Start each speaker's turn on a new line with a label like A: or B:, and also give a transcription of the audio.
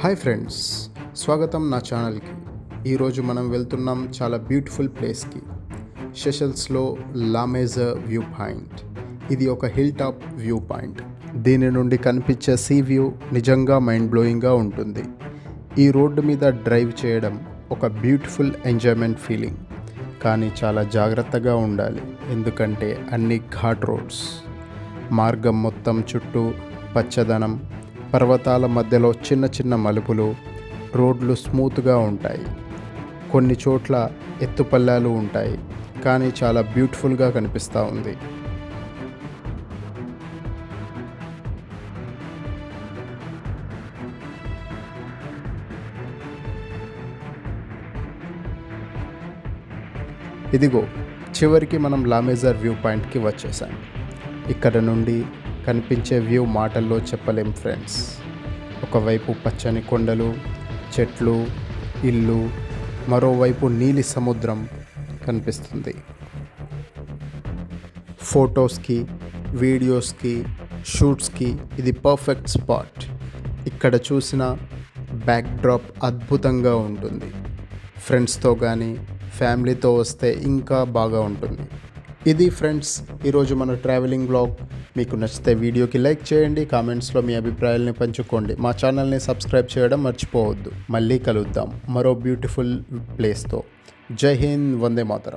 A: Hi friends స్వాగతం నా ఛానల్కి ఈరోజు మనం వెళ్తున్నాం చాలా బ్యూటిఫుల్ ప్లేస్కి సెషల్స్లో లామేజర్ వ్యూ పాయింట్ ఇది ఒక హిల్ టాప్ వ్యూ పాయింట్ దీని నుండి కనిపించే సీ వ్యూ నిజంగా మైండ్ బ్లోయింగ్గా ఉంటుంది. ఈ రోడ్డు మీద డ్రైవ్ చేయడం ఒక బ్యూటిఫుల్ ఎంజాయ్మెంట్ ఫీలింగ్ కానీ చాలా జాగ్రత్తగా ఉండాలి ఎందుకంటే అన్ని ఘాట్ రోడ్స్ మార్గం మొత్తం చుట్టూ పచ్చదనం పర్వతాల మధ్యలో చిన్న చిన్న మలుపులు రోడ్లు స్మూత్గా ఉంటాయి. కొన్ని చోట్ల ఎత్తుపల్లాలు ఉంటాయి కానీ చాలా బ్యూటిఫుల్గా కనిపిస్తూ ఉంది. ఇదిగో చివరికి మనం లామేజర్ వ్యూ పాయింట్కి వచ్చేసాం. ఇక్కడ నుండి కనిపించే వ్యూ మాటల్లో చెప్పలేం ఫ్రెండ్స్. ఒకవైపు పచ్చని కొండలు చెట్లు ఇల్లు మరోవైపు నీలి సముద్రం కనిపిస్తుంది. ఫొటోస్కి వీడియోస్కి షూట్స్కి ఇది పర్ఫెక్ట్ స్పాట్. ఇక్కడ చూసిన బ్యాక్ డ్రాప్ అద్భుతంగా ఉంటుంది. ఫ్రెండ్స్తో కానీ ఫ్యామిలీతో వస్తే ఇంకా బాగా ఉంటుంది. ఇది ఫ్రెండ్స్ ఈరోజు మన ట్రావెలింగ్ బ్లాగ్ మీకు నచ్చితే వీడియోకి లైక్ చేయండి కామెంట్స్లో మీ అభిప్రాయాలని పంచుకోండి. మా ఛానల్ని సబ్స్క్రైబ్ చేయడం మర్చిపోవద్దు. మళ్ళీ కలుద్దాం మరో బ్యూటిఫుల్ ప్లేస్తో జై హింద్ వందే మాతరం.